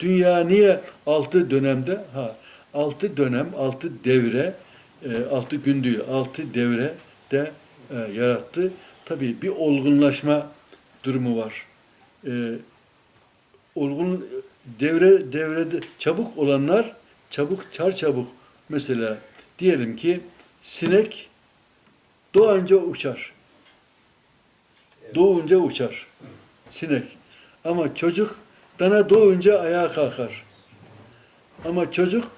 Dünya niye altı dönemde? Ha, altı dönem, altı devre, e, altı gün değil, altı devre de e, yarattı. Tabii bir olgunlaşma durumu var. E, olgun devre devrede çabuk olanlar çabuk çar çabuk mesela diyelim ki sinek doğanca uçar. Doğunca uçar. Sinek. Ama çocuk dana doğunca ayağa kalkar. Ama çocuk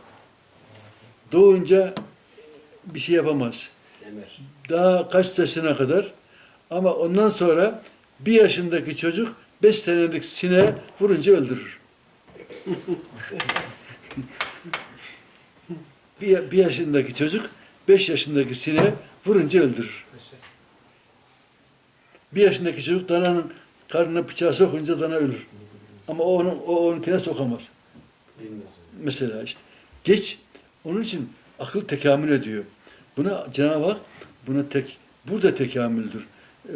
doğunca bir şey yapamaz. Daha kaç yaşına kadar ama ondan sonra bir yaşındaki çocuk beş senelik sineğe vurunca öldürür. bir, bir yaşındaki çocuk beş yaşındaki sineğe vurunca öldürür. Bir yaşındaki çocuk dananın karnına bıçağı sokunca dana ölür. Ama o, onun, o onunkine sokamaz. Mesela işte geç. Onun için akıl tekamül ediyor. Buna Cenab-ı Hak buna tek burada tekamüldür.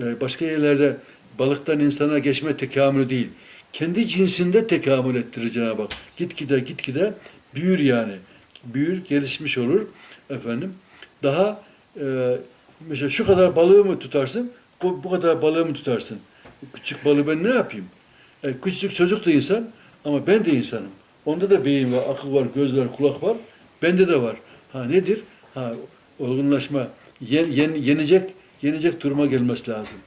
Ee, başka yerlerde balıktan insana geçme tekamülü değil. Kendi cinsinde tekamül ettirir Cenab-ı Hak. Gitgide gitgide büyür yani. Büyür, gelişmiş olur efendim. Daha e, mesela şu kadar balığı mı tutarsın? Bu kadar balığı mı tutarsın? Küçük balığı ben ne yapayım? E, küçücük çocuk da insan ama ben de insanım. Onda da beyin var, akıl var, göz var, kulak var. Bende de var. Ha nedir? Ha olgunlaşma, yen, yen, yenecek, yenecek duruma gelmesi lazım.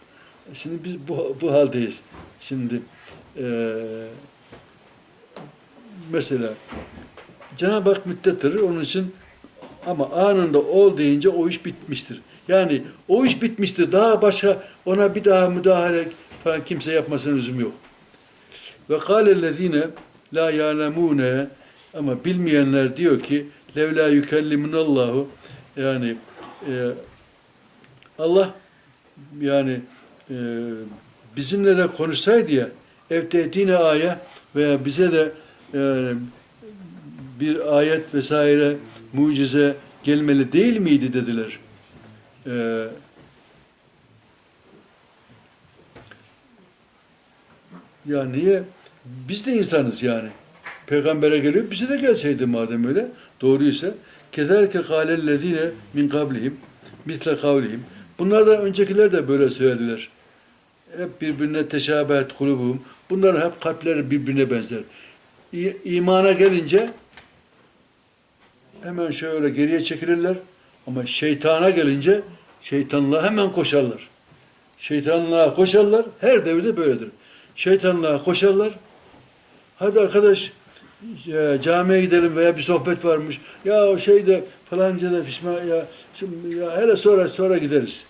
Şimdi biz bu, bu haldeyiz. Şimdi eee mesela Cenab-ı Hak müddettir. Onun için ama anında ol deyince o iş bitmiştir. Yani o iş bitmiştir. Daha başka ona bir daha müdahale falan kimse yapmasına lüzum yok. Ve kâlellezîne la yâlemûne ama bilmeyenler diyor ki levlâ yükellimunallahu yani e, Allah yani e, bizimle de konuşsaydı ya evtetine aya veya bize de e, bir ayet vesaire mucize gelmeli değil miydi dediler. E, ya niye? Biz de insanız yani. Peygambere geliyor, bize de gelseydi madem öyle, doğruysa. Kezerke kâlellezîne min kablihim, misle kavlihim. Bunlar da öncekiler de böyle söylediler. Hep birbirine teşabehet kulubum. Bunların hep kalpleri birbirine benzer. İ- imana gelince hemen şöyle geriye çekilirler. Ama şeytana gelince şeytanlığa hemen koşarlar. Şeytanlığa koşarlar. Her devirde böyledir. Şeytanlığa koşarlar. Hadi arkadaş e, camiye gidelim veya bir sohbet varmış. Ya o şeyde falanca da pişman ya, şimdi ya hele sonra sonra gideriz.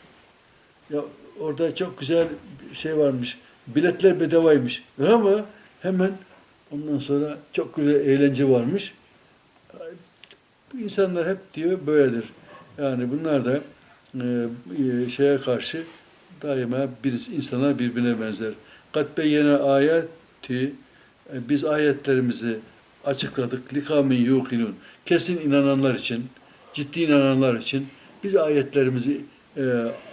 Ya orada çok güzel bir şey varmış. Biletler bedavaymış. Ama hemen ondan sonra çok güzel eğlence varmış. İnsanlar hep diyor böyledir. Yani bunlar da e, şeye karşı daima bir insanlar birbirine benzer. Kat beyyene ayeti e, biz ayetlerimizi açıkladık. Likamin yuqinun. Kesin inananlar için, ciddi inananlar için biz ayetlerimizi e,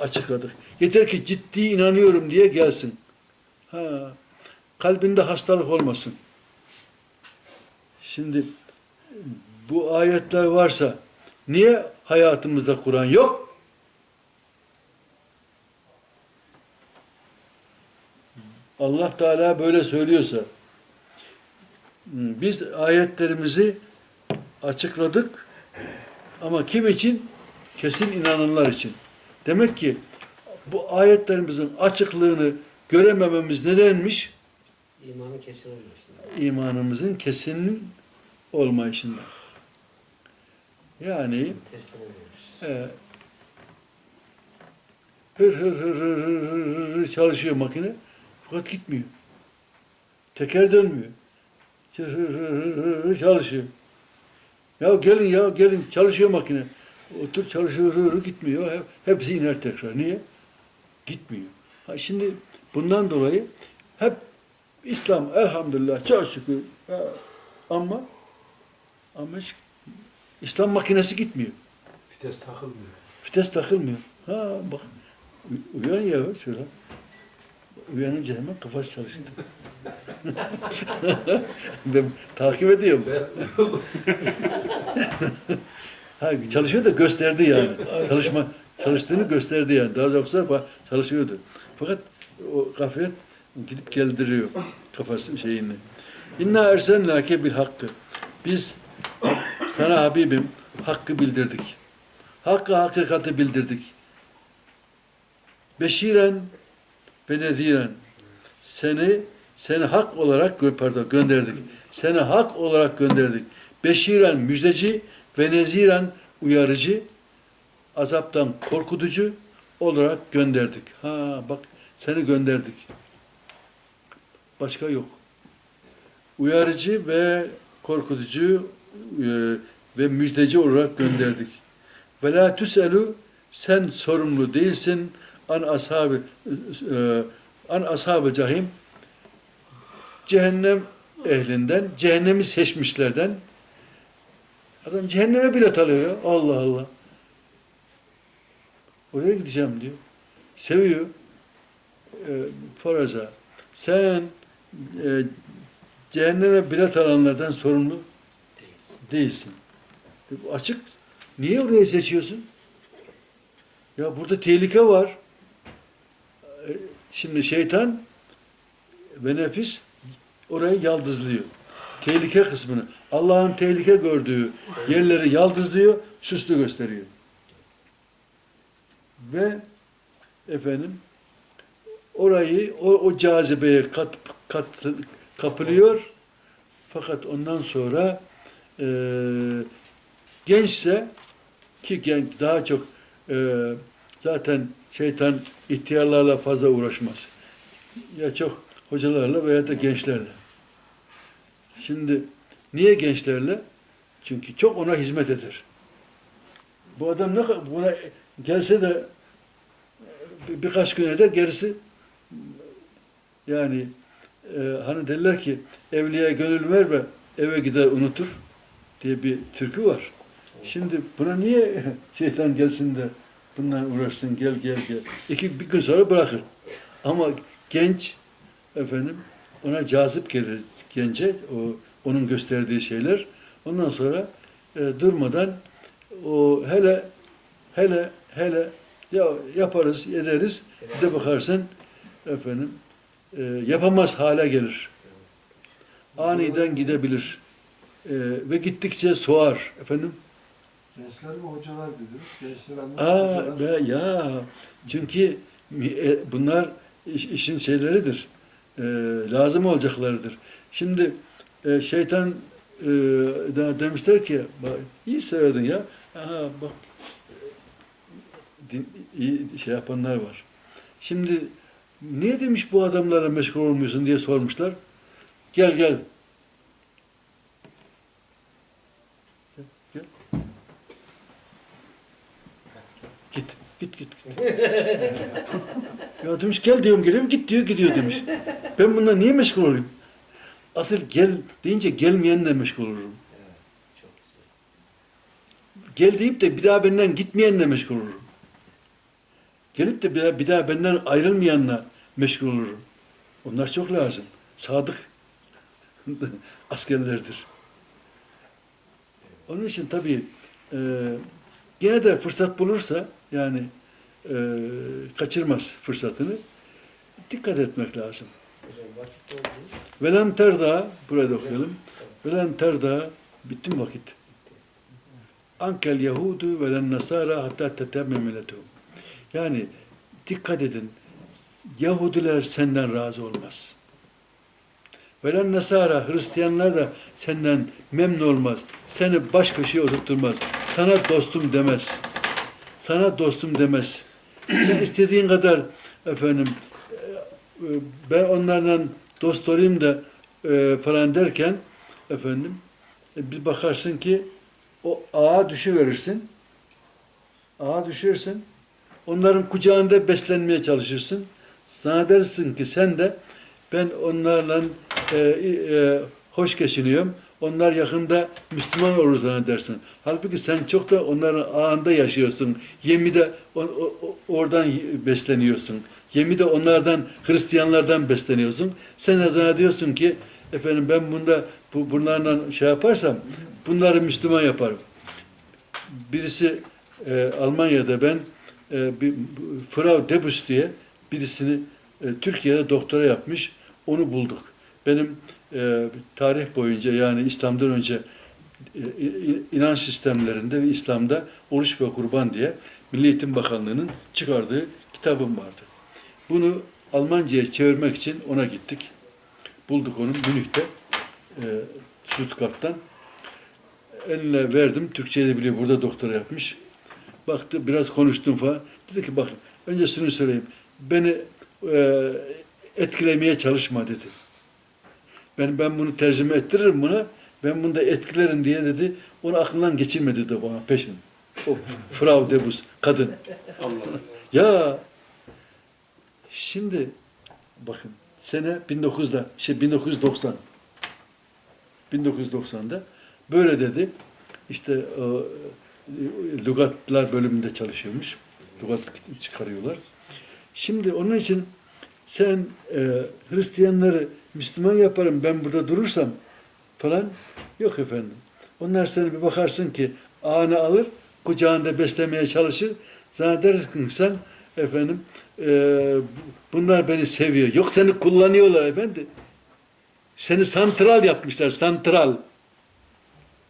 açıkladık. Yeter ki ciddi inanıyorum diye gelsin. Ha, kalbinde hastalık olmasın. Şimdi bu ayetler varsa niye hayatımızda Kur'an yok? Allah Teala böyle söylüyorsa biz ayetlerimizi açıkladık ama kim için? Kesin inananlar için. Demek ki bu ayetlerimizin açıklığını göremememiz nedenmiş? İmanı kesin. İmanımızın kesin olmayışında. Yani hır, hır hır hır hır hır hır çalışıyor makine fakat gitmiyor. Teker dönmüyor çalışıyor. Ya gelin ya gelin çalışıyor makine. Otur çalışıyor gitmiyor. Hep, hepsi iner tekrar. Niye? Gitmiyor. Ha şimdi bundan dolayı hep İslam elhamdülillah çok şükür ama ama İslam makinesi gitmiyor. Vites takılmıyor. Vites takılmıyor. Ha bak. Uyan ya şöyle. Uyanınca hemen kafası çalıştı. ben takip ediyorum. ha, çalışıyor da gösterdi yani. Çalışma çalıştığını gösterdi yani. Daha yoksa çalışıyordu. Fakat o gaflet gidip geldiriyor kafası şeyini. İnna ersenlake bil hakkı. Biz sana Habibim hakkı bildirdik. Hakkı hakikati bildirdik. Beşiren ve neziren. Seni seni hak olarak pardon gönderdik. Seni hak olarak gönderdik. Beşiren müjdeci ve neziren uyarıcı, azaptan korkutucu olarak gönderdik. Ha bak seni gönderdik. Başka yok. Uyarıcı ve korkutucu e, ve müjdeci olarak gönderdik. Ve la tüselu sen sorumlu değilsin an ashabı e, an ashabı cahim cehennem ehlinden, cehennemi seçmişlerden adam cehenneme bilet alıyor. ya. Allah Allah. Oraya gideceğim diyor. Seviyor. E, faraza. Sen e, cehenneme bilet alanlardan sorumlu Değilsin. değilsin. E, Açık. Niye orayı seçiyorsun? Ya burada tehlike var. E, Şimdi şeytan ve nefis orayı yaldızlıyor. Tehlike kısmını. Allah'ın tehlike gördüğü yerleri yaldızlıyor, süslü gösteriyor. Ve efendim orayı o, o cazibeye kat, kat, kapılıyor. Fakat ondan sonra e, gençse ki genç daha çok e, zaten şeytan ihtiyarlarla fazla uğraşmaz. Ya çok hocalarla veya da gençlerle. Şimdi niye gençlerle? Çünkü çok ona hizmet eder. Bu adam ne buna gelse de bir- birkaç gün eder gerisi yani e, hani derler ki evliya gönül verme eve gider unutur diye bir türkü var. Şimdi buna niye şeytan gelsin de bundan uğraşsın gel gel gel. İki bir gün sonra bırakır. Ama genç efendim ona cazip gelir gence o onun gösterdiği şeyler. Ondan sonra e, durmadan o hele hele hele ya yaparız ederiz bir de bakarsın efendim e, yapamaz hale gelir. Aniden gidebilir. E, ve gittikçe soğar efendim. Gençler ve hocalar dediniz. Gençler anlamı Aa, be, ya çünkü e, bunlar iş- işin şeyleridir. E, lazım olacaklarıdır. Şimdi e, şeytan e, demişler ki bak, iyi söyledin ya. Aha, bak din, iyi şey yapanlar var. Şimdi niye demiş bu adamlara meşgul olmuyorsun diye sormuşlar. Gel gel. Gel, gel. Git, git, git. git. ya demiş gel diyorum geliyorum git diyor gidiyor demiş. Ben bununla niye meşgul olayım? Asıl gel deyince gelmeyenle meşgul olurum. Gel deyip de bir daha benden gitmeyenle meşgul olurum. Gelip de bir daha, bir daha benden ayrılmayanla meşgul olurum. Onlar çok lazım. Sadık askerlerdir. Onun için tabii e, gene de fırsat bulursa yani e, kaçırmaz fırsatını. Dikkat etmek lazım. Velen terda, burada okuyalım. Velen terda, bitti mi vakit? Ankel Yahudu velen Nasara hatta tetemme milletuhum. Yani dikkat edin, Yahudiler senden razı olmaz. Velen Nasara, Hristiyanlar da senden memnun olmaz. Seni baş köşeye oturtturmaz. Sana dostum demez. Sana dostum demez. Sen istediğin kadar efendim ben onlarla dost olayım da e, falan derken efendim e, bir bakarsın ki o ağa düşüverirsin. Ağa düşersin. Onların kucağında beslenmeye çalışırsın. Sana dersin ki sen de ben onlarla e, e, hoş geçiniyorum. Onlar yakında Müslüman olur zannedersin. Halbuki sen çok da onların ağında yaşıyorsun. Yemi de oradan besleniyorsun. Yemi de onlardan, Hristiyanlardan besleniyorsun. Sen zannediyorsun ki efendim ben bunda bu, bunlarla şey yaparsam bunları Müslüman yaparım. Birisi e, Almanya'da ben e, bir Frau Debus diye birisini e, Türkiye'de doktora yapmış. Onu bulduk. Benim e, tarih boyunca yani İslam'dan önce e, inanç sistemlerinde ve İslam'da oruç ve kurban diye Milli Eğitim Bakanlığı'nın çıkardığı kitabım vardı. Bunu Almanca'ya çevirmek için ona gittik. Bulduk onu Münih'te, e, Stuttgart'tan. Eline verdim. Türkçeyi biliyor. Burada doktora yapmış. Baktı biraz konuştum falan. Dedi ki bakın önce şunu söyleyeyim. Beni e, etkilemeye çalışma dedi. Ben ben bunu tercüme ettiririm buna. Ben bunu da etkilerim diye dedi. Onu aklından geçirmedi de bana peşin. O Frau Debus kadın. Ya şimdi bakın sene 1900'da şey 1990 1990'da böyle dedi. İşte e, lügatlar bölümünde çalışıyormuş. Lügat çıkarıyorlar. Şimdi onun için sen e, Hristiyanları Müslüman yaparım ben burada durursam falan yok efendim. Onlar seni bir bakarsın ki ağını alır, kucağında beslemeye çalışır. Zannedersin ki sen efendim e, bunlar beni seviyor. Yok seni kullanıyorlar efendi. Seni santral yapmışlar, santral.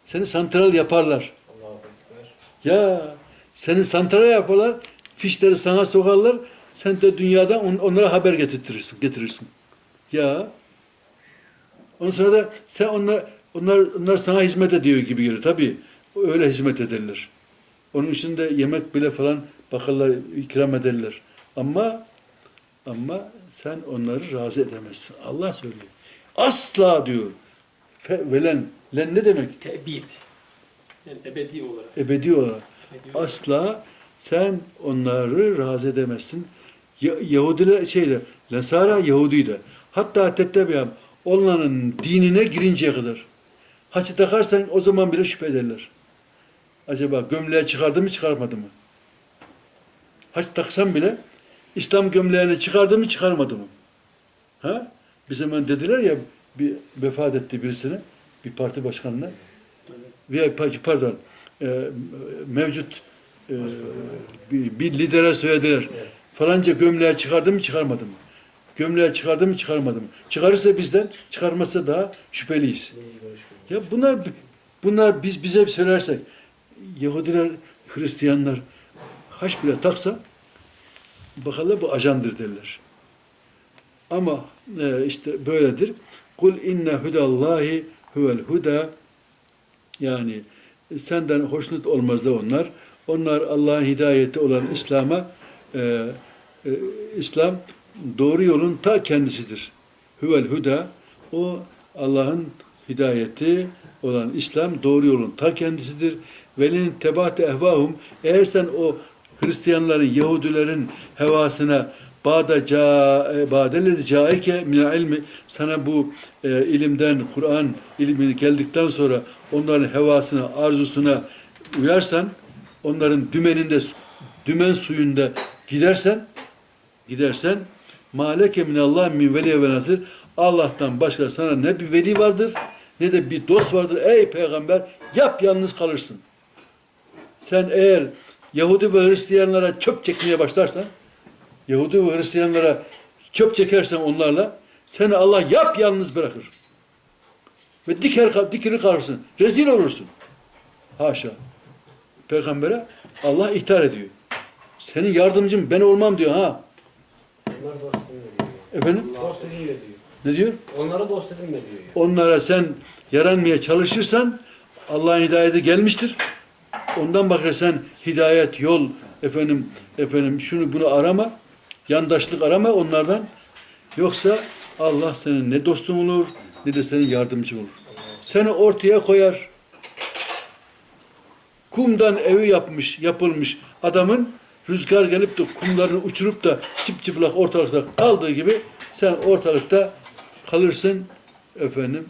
Seni santral yaparlar. Ya seni santral yaparlar, fişleri sana sokarlar, sen de dünyadan on- onlara haber getirtirsin, getirirsin. Ya. Ondan sonra da sen onlar, onlar, onlar sana hizmet ediyor gibi geliyor. Tabii öyle hizmet ederler. Onun için de yemek bile falan bakarlar, ikram ederler. Ama ama sen onları razı edemezsin. Allah söylüyor. Asla diyor. Fe, velen, len ne demek? Tebit. Yani ebedi olarak. Ebedi olarak. Ebedi olarak. Asla sen onları razı edemezsin. Ya- Yahudiler şeyle, Lesara Yahudiydi. Hatta tettebiyam onların dinine girinceye kadar. Haçı takarsan o zaman bile şüphe ederler. Acaba gömleği çıkardı mı çıkarmadı mı? Haç taksan bile İslam gömleğini çıkardı mı çıkarmadı mı? Ha? Bir zaman dediler ya bir vefat etti birisine bir parti başkanına. Bir, pardon e, mevcut e, bir, bir lidere söylediler. Falanca gömleği çıkardı mı çıkarmadı mı? Gömleği çıkardı mı çıkarmadı mı? Çıkarırsa bizden, çıkarmazsa daha şüpheliyiz. Ya bunlar bunlar biz bize söylersek Yahudiler, Hristiyanlar haç bile taksa bakalım bu ajandır derler. Ama e, işte böyledir. Kul inne hudallahi huvel huda yani senden hoşnut olmazlar onlar. Onlar Allah'ın hidayeti olan İslam'a e, e, İslam doğru yolun ta kendisidir. Huvel huda o Allah'ın hidayeti olan İslam doğru yolun ta kendisidir. Velin tebate ehvahum eğer sen o Hristiyanların, Yahudilerin hevasına Ba'da ca ba'delezi caike min ilmi sana bu e, ilimden Kur'an ilmini geldikten sonra onların hevasına, arzusuna uyarsan, onların dümeninde dümen suyunda gidersen gidersen maleke minallah min veli ve nasır Allah'tan başka sana ne bir veli vardır ne de bir dost vardır. Ey peygamber yap yalnız kalırsın. Sen eğer Yahudi ve Hristiyanlara çöp çekmeye başlarsan Yahudi ve Hristiyanlara çöp çekersen onlarla seni Allah yap yalnız bırakır. Ve diker dikili kalırsın. Rezil olursun. Haşa. Peygambere Allah ihtar ediyor. Senin yardımcın ben olmam diyor ha. Onlar dost edinme diyor. Efendim? Dost edinme diyor. Ne diyor? Onlara dost edinme diyor. ya. Onlara sen yaranmaya çalışırsan Allah'ın hidayeti gelmiştir. Ondan bakar sen hidayet, yol, efendim, efendim şunu bunu arama. Yandaşlık arama onlardan. Yoksa Allah senin ne dostun olur ne de senin yardımcın olur. Seni ortaya koyar. Kumdan evi yapmış, yapılmış adamın rüzgar gelip de kumlarını uçurup da çıp çıplak ortalıkta kaldığı gibi sen ortalıkta kalırsın efendim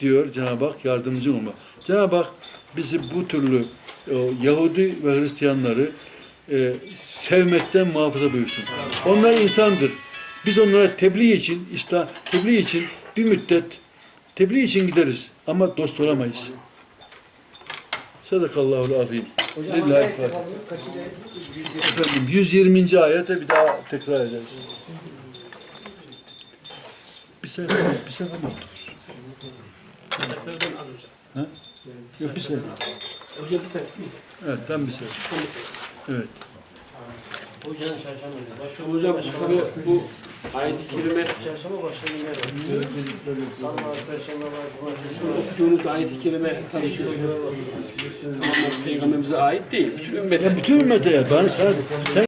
diyor Cenab-ı Hak yardımcı olma. Cenab-ı Hak bizi bu türlü o, Yahudi ve Hristiyanları e, sevmekten muhafaza buyursun. Onlar insandır. Biz onlara tebliğ için, işte tebliğ için bir müddet tebliğ için gideriz ama dost olamayız. Sadakallahul azim. Lillahi? Efendim 120. ayete bir daha tekrar ederiz. Bir sefer, bir sefer mi? Seferden az hocam. Ha? Yok bir sefer. Hocam bir sefer. Bir. Evet bir. Tam bir sefer. Evet. Hocanın çarşamba günü. Başka Hocam tabii bu ayet-i kerime Çarşamba başka günler var. Salı var, perşembe var, cumartesi var. okuduğunuz ayet-i kerime tabii ki tamamen peygamberimize ait değil. Bütün ümmete Ya bütün ümmete ya. Ben sana, sen